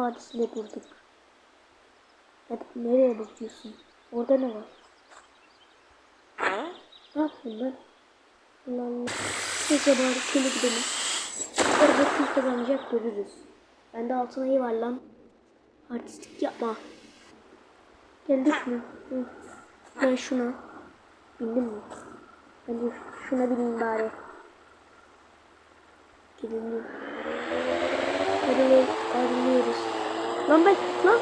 Vadisi'ne durduk. Hadi nereye bakıyorsun? Orada ne var? Ne yapayım ben? Allah Allah. Neyse bari şöyle gidelim. Orada kim kazanacak görürüz. Bende altın ayı var lan. Artistik yapma. Geldik mi? Hı. Ben şuna. Bindim mi? Ben de şuna bineyim bari. Gidelim. Hadi ayrılıyoruz. Lan ben lan.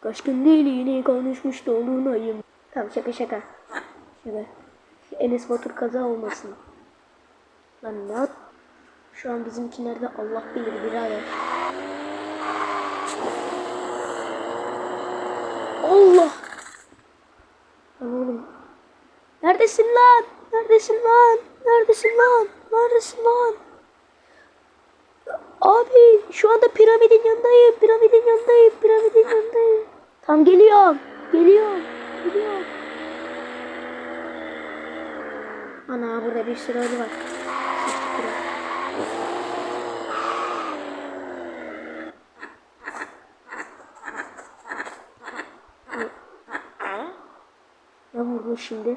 Kaçkın değil yine konuşmuş dolunayım. Tamam şaka şaka. Şaka. Enes Batur kaza olmasın. Lan ne yap? Şu an bizimkilerde Allah bilir birader. Allah! Lan oğlum. Neredesin lan? Neredesin lan? Neredesin lan? Neredesin lan? Abi şu anda piramidin yanındayım. Piramidin yanındayım. Piramidin yanındayım. Tam geliyorum. Geliyorum. Geliyorum. Ana burada bir sürü ölü var. Ne vurdu şimdi?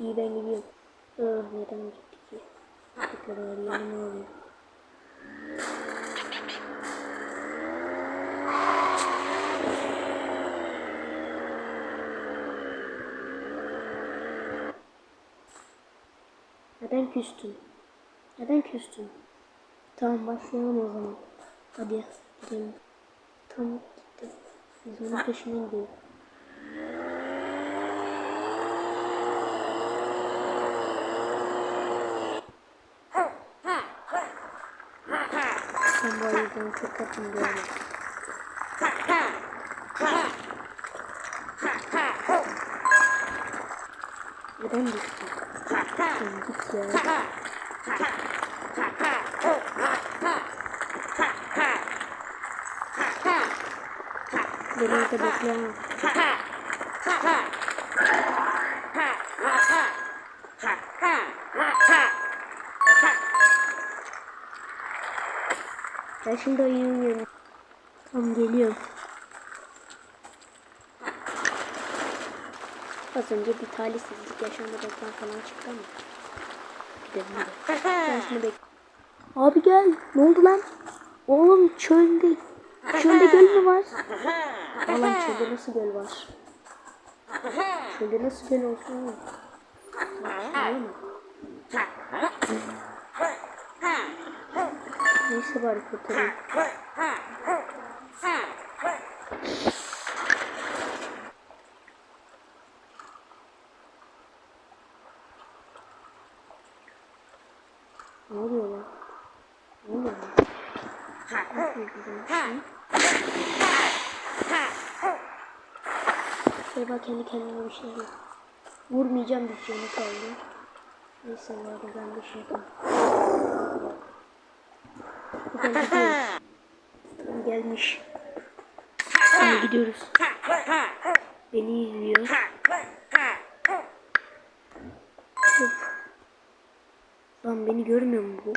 İyi ben gidiyorum. Ah neden gitti ki? Tekrar arayalım ne oluyor? Neden küstün? Neden küstün? Tamam başlayalım o zaman. Hadi gidelim. Tamam gitti. Biz onun peşinden gidelim. Sen bu yüzden çok kapın görme. Neden düştün? Sen git ya. Beni de bekleyemem. Ben şimdi uyuyorum. Tamam geliyorum. Az önce bir talihsizlik yaşandı reklam falan çıktı ama. Gidelim hadi. Ben şimdi bek. Abi gel. Ne oldu lan? Oğlum çölde. Çölde göl mü var? Alan çölde nasıl göl var? Çölde nasıl göl olsun oğlum? Saçmalama. Neyse bari kurtarayım. Ne oluyor lan? Ne oluyor lan? Galiba kendi kendime bir şey yok. Vurmayacağım bir şey kaldı. Neyse bari ben bir şey yapayım. Gelmiş. Tamam gidiyoruz. Beni izliyor. Of. Lan beni görmüyor mu bu?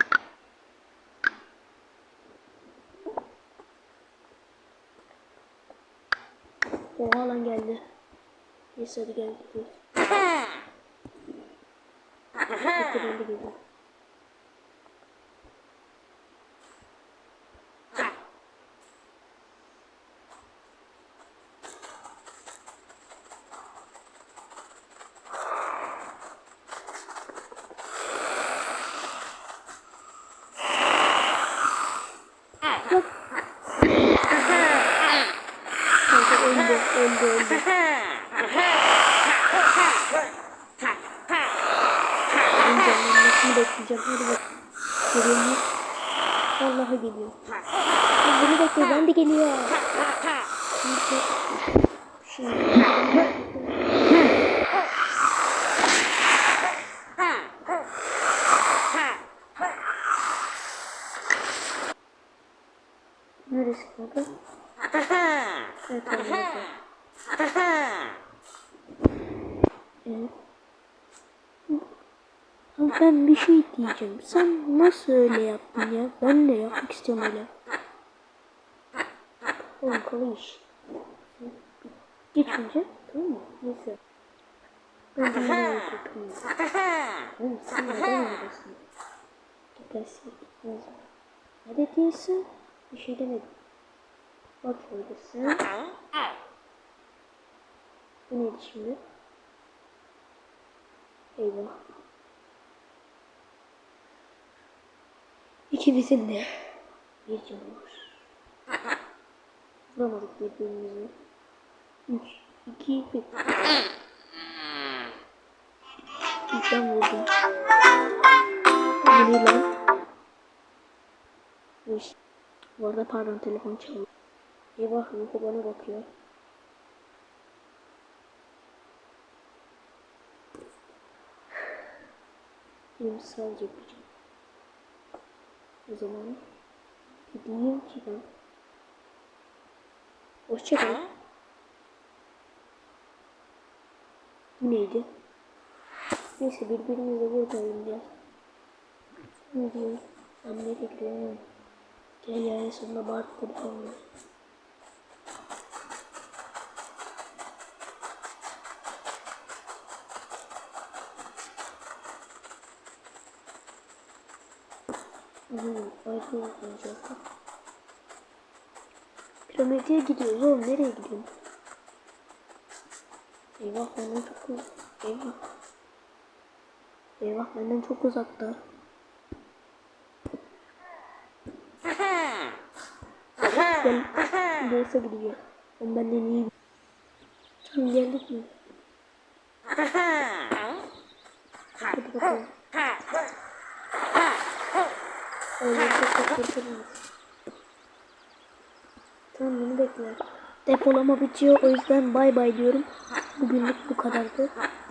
Oha lan geldi. Neyse hadi gel gidiyoruz. Bekle ben de geliyorum. Bekleyeceğim. Hadi bak. Geliyor mu? Vallahi geliyor. Ya Beni bekle, ben de geliyor. Şimdi, şimdi. Ben bir şey diyeceğim. Sen nasıl öyle yaptın ya? Ben de yapmak istiyorum öyle. Oğlum iş. Geçince tamam mı? Neyse. Ben de yine yapayım. Oğlum sen neden oradasın? Gidersin. Neyse. Hadi değilsin. Bir şey demedim. Bak oradasın. Bu neydi şimdi? Eyvah. İkimizin de bir canı var. Vuramadık birbirimizi. Üç, iki, bir. İlk ben vurdum. Bu ne lan? Üç. Bu arada pardon telefon çalıyor. Eyvah Ruhu bana bakıyor. Benim sadece yapacağım. O zaman gideyim ki ben. Hoşçakal. Bu neydi? Neyse birbirimize vurmayalım ya. Ne diyor? Nereye gidiyorum? Gel ya en sonunda bağırıp konuşalım. Hmm, ayrı olacak. Kilometreye gidiyoruz oğlum nereye gidiyorsun? Eyvah benden çok uzak. Eyvah. Eyvah benden çok uzakta. Gel. Neyse gidiyor. Ben benden iyi. Tamam geldik mi? Hadi bakalım. Öyle çok kurtarırız. Tamam beni bekle. Depolama bitiyor o yüzden bay bay diyorum. Bugünlük bu kadardı.